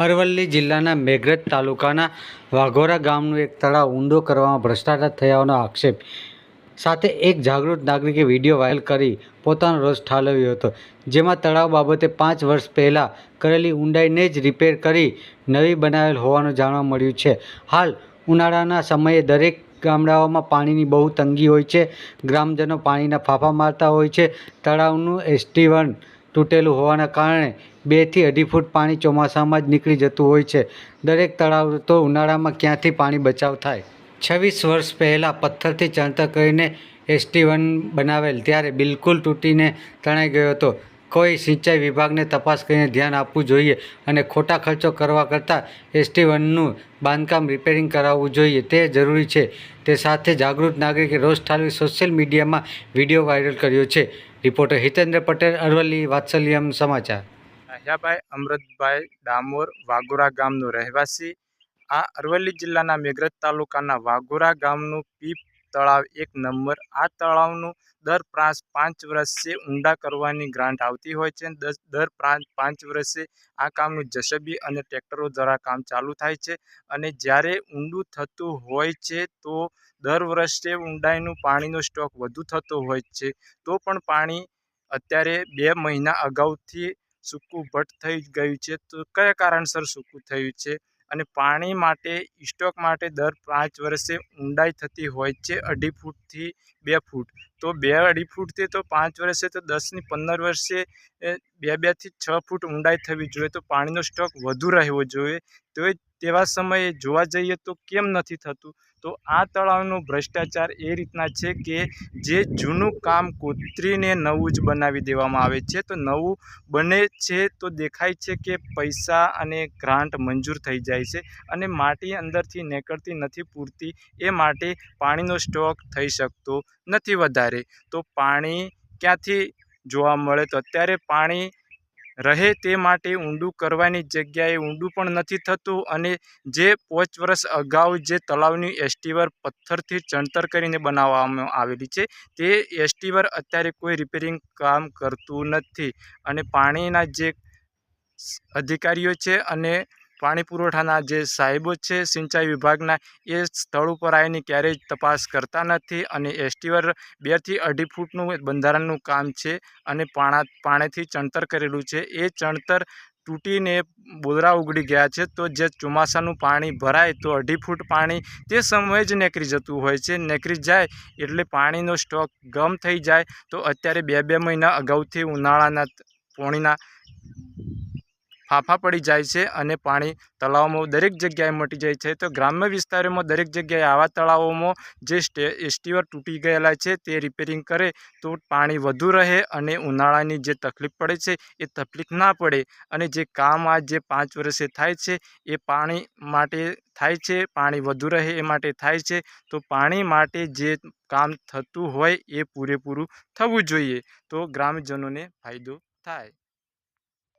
અરવલ્લી જિલ્લાના મેઘરજ તાલુકાના વાઘોરા ગામનું એક તળાવ ઊંડો કરવામાં ભ્રષ્ટાચાર થયાનો આક્ષેપ સાથે એક જાગૃત નાગરિકે વીડિયો વાયરલ કરી પોતાનો રસ ઠાલવ્યો હતો. જેમાં તળાવ બાબતે પાંચ વર્ષ પહેલાં કરેલી ઊંડાઈને જ રિપેર કરી નવી બનાવેલ હોવાનું જાણવા મળ્યું છે. હાલ ઉનાળાના સમયે દરેક ગામડાઓમાં પાણીની બહુ તંગી હોય છે. ગ્રામજનો પાણીના ફાંફા મારતા હોય છે. તળાવનું એસ્ટીવન તૂટેલું હોવાના કારણે બેથી અઢી ફૂટ પાણી ચોમાસામાં જ નીકળી જતું હોય છે. દરેક તળાવ તો ઉનાળામાં ક્યાંથી પાણી બચાવ થાય? છવ્વીસ વર્ષ પહેલાં પથ્થરથી ચણતર કરીને એસટી વન બનાવેલ ત્યારે બિલકુલ તૂટીને તણાઈ ગયો હતો. કોઈ સિંચાઈ વિભાગને તપાસ કરીને ધ્યાન આપવું જોઈએ અને ખોટા ખર્ચો કરવા કરતાં એસટી વનનું બાંધકામ રિપેરિંગ કરાવવું જોઈએ. તે જરૂરી છે. તે સાથે જાગૃત નાગરિકે રોષ ઠાલવી સોશિયલ મીડિયામાં વીડિયો વાયરલ કર્યો છે. રિપોર્ટર હિતેન્દ્ર પટેલ, અરવલ્લી, વાત્સલ્યમ સમાચાર. રાહ્યાભાઈ અમૃતભાઈ, ડામોર વાઘોરા ગામનો રહેવાસી. આ અરવલ્લી જિલ્લાના મેઘરજ તાલુકાના વાઘોરા ગામનું પીપ તળાવ એક નંબર. આ તળાવનું દર પાંચ પાંચ વર્ષે ઊંડા કરવાની ગ્રાન્ટ આવતી હોય છે. દર પ્રાંત પાંચ વર્ષે આ કામનું જસબી અને ટ્રેક્ટરો દ્વારા કામ ચાલુ થાય છે અને જ્યારે ઊંડું થતું હોય છે તો દર વર્ષે ઊંડાઈનું પાણીનો સ્ટોક વધુ થતો હોય છે. તો પણ પાણી અત્યારે બે મહિના અગાઉથી સૂકું ભટ્ટ થઈ ગયું છે. તો કયા કારણસર સૂકું થયું છે? અને પાણી માટે, સ્ટોક માટે દર પાંચ વર્ષે ઊંડાઈ થતી હોય છે અઢી ફૂટથી બે ફૂટ. તો બે અઢી ફૂટથી તો પાંચ વર્ષે તો દસની પંદર વર્ષે બે બેથી છ ફૂટ ઊંડાઈ થવી જોઈએ. તો પાણીનો સ્ટોક વધુ રહેવો જોઈએ. તો તેવા સમયે જોવા જઈએ તો કેમ નથી થતું? તો આ તળાવનો ભ્રષ્ટાચાર એ રીતના છે કે જે જૂનું કામ કોતરીને નવું જ બનાવી દેવામાં આવે છે. તો નવું બને છે તો દેખાય છે કે પૈસા અને ગ્રાન્ટ મંજૂર થઈ જાય છે અને માટી અંદરથી નીકળતી નથી પૂરતી, એ માટે પાણીનો સ્ટોક થઈ શકતો નથી વધારે. તો પાણી ક્યાંથી જોવા મળે? તો અત્યારે પાણી રહે તે માટે ઊંડું કરવાની જગ્યાએ ઊંડું પણ નથી થતું અને જે પાંચ વર્ષ અગાઉ જે તળાવની એસટીવર પથ્થરથી ચણતર કરીને બનાવવામાં આવેલી છે, તે એસટીવર અત્યારે કોઈ રિપેરિંગ કામ કરતું નથી અને પાણીના જે અધિકારીઓ છે અને પાણી પુરવઠાના જે સાહેબો છે, સિંચાઈ વિભાગના, એ સ્થળ ઉપર આવીને ક્યારેય તપાસ કરતા નથી અને એસ્ટીવર બેથી અઢી ફૂટનું બંધારણનું કામ છે અને પાણા, પાણીથી ચણતર કરેલું છે. એ ચણતર તૂટીને બોદરા ઉગડી ગયા છે તો જે ચોમાસાનું પાણી ભરાય તો અઢી ફૂટ પાણી તે સમયે જ નીકળી જતું હોય છે. નીકળી જાય એટલે પાણીનો સ્ટોક ગમ થઈ જાય તો અત્યારે બે બે મહિના અગાઉથી ઉનાળાના પોણીના ફાંફા પડી જાય છે અને પાણી તળાવમાં દરેક જગ્યાએ મટી જાય છે. તો ગ્રામ્ય વિસ્તારોમાં દરેક જગ્યાએ આવા તળાવોમાં જે સ્ટે એસ્ટીવર તૂટી ગયેલા છે તે રિપેરિંગ કરે તો પાણી વધુ રહે અને ઉનાળાની જે તકલીફ પડે છે એ તકલીફ ના પડે અને જે કામ આ જે પાંચ વર્ષે થાય છે એ પાણી માટે થાય છે, પાણી વધુ રહે એ માટે થાય છે. તો પાણી માટે જે કામ થતું હોય એ પૂરેપૂરું થવું જોઈએ. તો ગ્રામજનોને ફાયદો થાય.